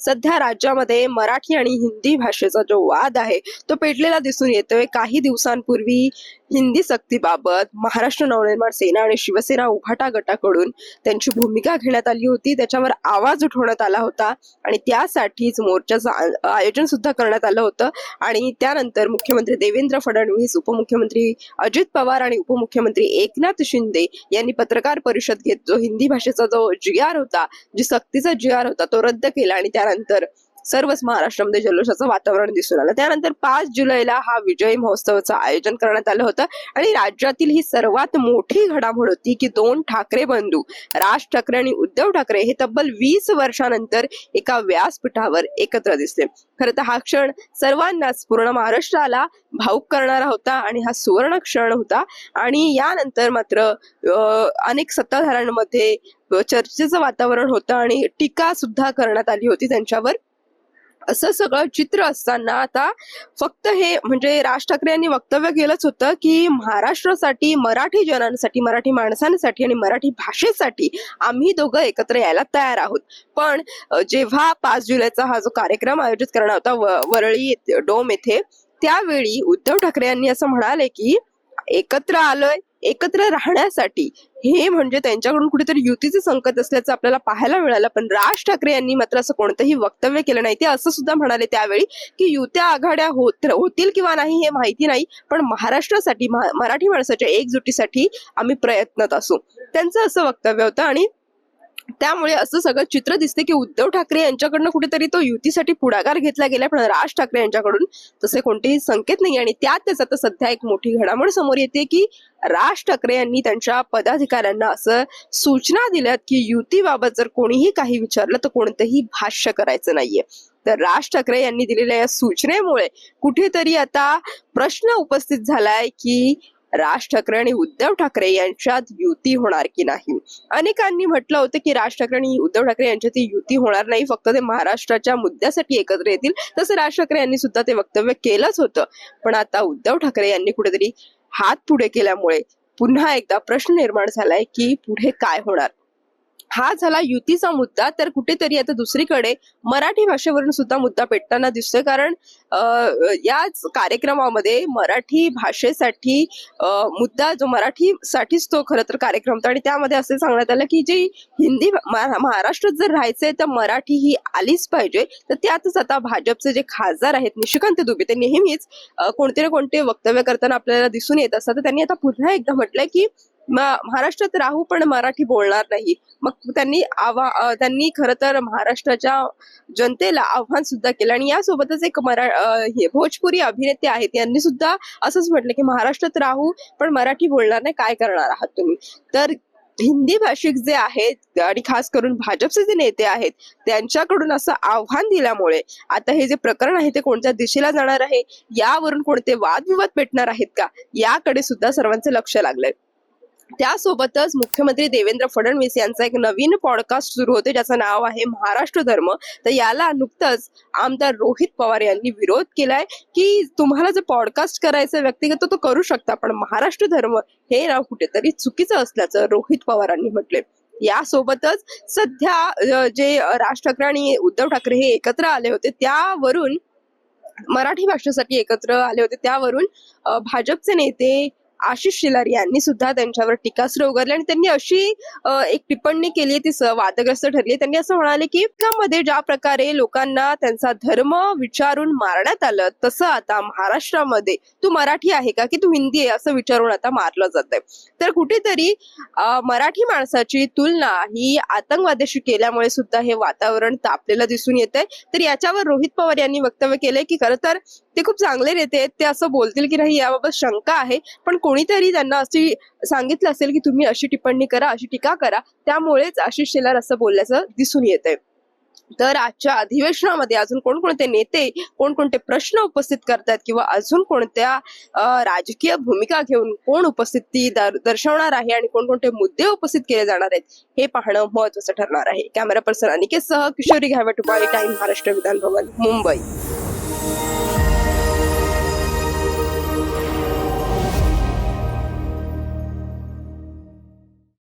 सध्या राज्यामध्ये मराठी आणि हिंदी भाषेचा जो वाद आहे तो पेटलेला दिसून येतोय. काही दिवसांपूर्वी हिंदी सक्तीबाबत महाराष्ट्र नवनिर्माण सेना आणि शिवसेना उभाटा गटाकडून त्यांची भूमिका घेण्यात आली होती. त्याच्यावर आवाज उठवण्यात आला होता आणि त्यासाठीच मोर्चाचं आयोजन सुद्धा करण्यात आलं होतं. आणि त्यानंतर मुख्यमंत्री देवेंद्र फडणवीस उपमुख्यमंत्री अजित पवार आणि उपमुख्यमंत्री एकनाथ शिंदे यांनी पत्रकार परिषद घेत जो हिंदी भाषेचा जो जी आर होता जी सक्तीचा जी आर होता तो रद्द केला. आणि त्यानंतर सर्वच महाराष्ट्रामध्ये जल्लोषाचं वातावरण दिसून आलं. त्यानंतर पाच जुलैला हा विजय महोत्सवाचं आयोजन करण्यात आलं होतं. आणि राज्यातील ही सर्वात मोठी घडामोड होती की दोन ठाकरे बंधू राज ठाकरे आणि उद्धव ठाकरे हे तब्बल वीस वर्षानंतर एका व्यासपीठावर एकत्र दिसले. खरं तर हा क्षण सर्वांनाच पूर्ण महाराष्ट्राला भाऊक करणारा होता आणि हा सुवर्ण क्षण होता. आणि यानंतर मात्र अनेक सत्ताधाऱ्यांमध्ये चर्चेचं वातावरण होतं आणि टीका सुद्धा करण्यात आली होती त्यांच्यावर. असं सगळं चित्र असताना आता फक्त हे म्हणजे राज ठाकरे यांनी वक्तव्य केलंच होतं की महाराष्ट्रासाठी मराठी जनांसाठी मराठी माणसांसाठी आणि मराठी भाषेसाठी आम्ही दोघं एकत्र यायला तयार आहोत. पण जेव्हा पाच जुलैचा हा जो कार्यक्रम आयोजित करणार होता व- वरळी येथे- डोम येथे त्यावेळी उद्धव ठाकरे यांनी असं म्हणाले की एकत्र आलोय एकत्र राहण्यासाठी हे म्हणजे त्यांच्याकडून कुठेतरी युतीचे संकट असल्याचं आपल्याला पाहायला मिळालं. पण राज ठाकरे यांनी मात्र असं कोणतंही वक्तव्य केलं नाही. ते असं सुद्धा म्हणाले त्यावेळी की युत्या आघाड्या होत होतील किंवा नाही हे माहिती नाही. पण महाराष्ट्रासाठी मराठी माणसाच्या एकजुटीसाठी आम्ही प्रयत्नात असू. त्यांचं असं वक्तव्य होतं आणि त्यामुळे असं सगळं चित्र दिसते की उद्धव ठाकरे यांच्याकडनं कुठेतरी तो युतीसाठी पुढाकार घेतला गेला पण राज ठाकरे यांच्याकडून तसे कोणतेही संकेत नाही. आणि त्यातच आता सध्या एक मोठी घडामोड समोर येते की राज ठाकरे यांनी त्यांच्या पदाधिकाऱ्यांना असं सूचना दिल्यात की युतीबाबत जर कोणीही काही विचारलं तर कोणतंही भाष्य करायचं नाहीये. तर राज ठाकरे यांनी दिलेल्या या सूचनेमुळे कुठेतरी आता प्रश्न उपस्थित झालाय की राज ठाकरे आणि उद्धव ठाकरे यांच्यात युती होणार की नाही? अनेकांनी म्हटलं होतं की राज ठाकरे आणि उद्धव ठाकरे यांच्यात युती होणार नाही फक्त ते महाराष्ट्राच्या मुद्द्यासाठी एकत्र येतील. तसं राज ठाकरे यांनी सुद्धा ते वक्तव्य केलंच होतं. पण आता उद्धव ठाकरे यांनी कुठेतरी हात पुढे केल्यामुळे पुन्हा एकदा प्रश्न निर्माण झालाय की पुढे काय होणार? हा झाला युतीचा मुद्दा. तर कुठेतरी आता दुसरीकडे मराठी भाषेवरून सुद्धा मुद्दा पेटताना दिसतोय. कारण याच कार्यक्रमामध्ये मराठी भाषेसाठी मुद्दा जो मराठीसाठीच तो खरं तर कार्यक्रम होता. आणि त्यामध्ये असे सांगण्यात आलं की जी हिंदी महाराष्ट्रात जर राहायचंय तर मराठी ही आलीच पाहिजे. तर त्यातच आता भाजपचे जे खासदार आहेत निशिकांत दुबे ते नेहमीच कोणते ना कोणते वक्तव्य करताना आपल्याला दिसून येत असतात. त्यांनी आता पुन्हा एकदा म्हटलंय की महाराष्ट्रात राहू पण मराठी बोलणार नाही. मग त्यांनी आवा त्यांनी खरं तर महाराष्ट्राच्या जनतेला आव्हान सुद्धा केलं. आणि यासोबतच एक मरा भोजपुरी अभिनेते आहेत. यांनी सुद्धा असंच म्हटलं की महाराष्ट्रात राहू पण मराठी बोलणार नाही. काय करणार आहात तुम्ही? तर हिंदी भाषिक जे आहेत आणि खास करून भाजपचे जे नेते आहेत त्यांच्याकडून असं आव्हान दिल्यामुळे आता हे जे प्रकरण आहे ते कोणत्या दिशेला जाणार आहे? यावरून कोणते वादविवाद पेटणार आहेत का? याकडे सुद्धा सर्वांचे लक्ष लागलंय. त्यासोबतच मुख्यमंत्री देवेंद्र फडणवीस यांचा एक नवीन पॉडकास्ट सुरू होते ज्याचं नाव आहे महाराष्ट्र धर्म. तर याला नुकतंच आमदार रोहित पवार यांनी विरोध केलाय की तुम्हाला जर पॉडकास्ट करायचं व्यक्तिगत तर तो करू शकता पण महाराष्ट्र धर्म हे नाव कुठेतरी चुकीचं असल्याचं रोहित पवारांनी म्हटले यासोबतच सध्या जे राज ठाकरे आणि उद्धव ठाकरे हे एकत्र आले होते त्यावरून मराठी भाषेसाठी एकत्र आले होते त्यावरून भाजपचे नेते आशिष शेलार यांनी सुद्धा त्यांच्यावर टीकास्त्र उघडले आणि त्यांनी अशी एक टिप्पणी केली ती वादग्रस्त ठरली त्यांनी असं म्हणाले की मध्ये ज्या प्रकारे लोकांना त्यांचा धर्म विचारून मारण्यात आलं तसं आता महाराष्ट्रामध्ये तू मराठी आहे का की तू हिंदी आहे असं विचारून आता मारलं जात आहे. तर कुठेतरी मराठी माणसाची तुलना ही आतंकवाद्याशी केल्यामुळे सुद्धा हे वातावरण तापलेलं दिसून येत आहे तर याच्यावर रोहित पवार यांनी वक्तव्य केलंय की खरं तर ते खूप चांगले नेते आहेत. ते असं बोलतील की नाही याबाबत शंका आहे. पण कोणीतरी त्यांना अशी सांगितलं असेल की तुम्ही अशी टिप्पणी करा अशी टीका करा. त्यामुळेच आशिष शेलार असं बोलल्याचं दिसून येत आहे तर आजच्या अधिवेशनामध्ये अजून कोणकोणते नेते कोणकोणते प्रश्न उपस्थित करतात किंवा अजून कोणत्या राजकीय भूमिका घेऊन कोण उपस्थिती दर- दर्शवणार आहे आणि कोणकोणते मुद्दे उपस्थित केले जाणार आहेत हे पाहणं महत्वाचं ठरणार आहे. कॅमेरा पर्सन अनिकेत सह किशोरी घावट टाइम महाराष्ट्र विधान भवन मुंबई.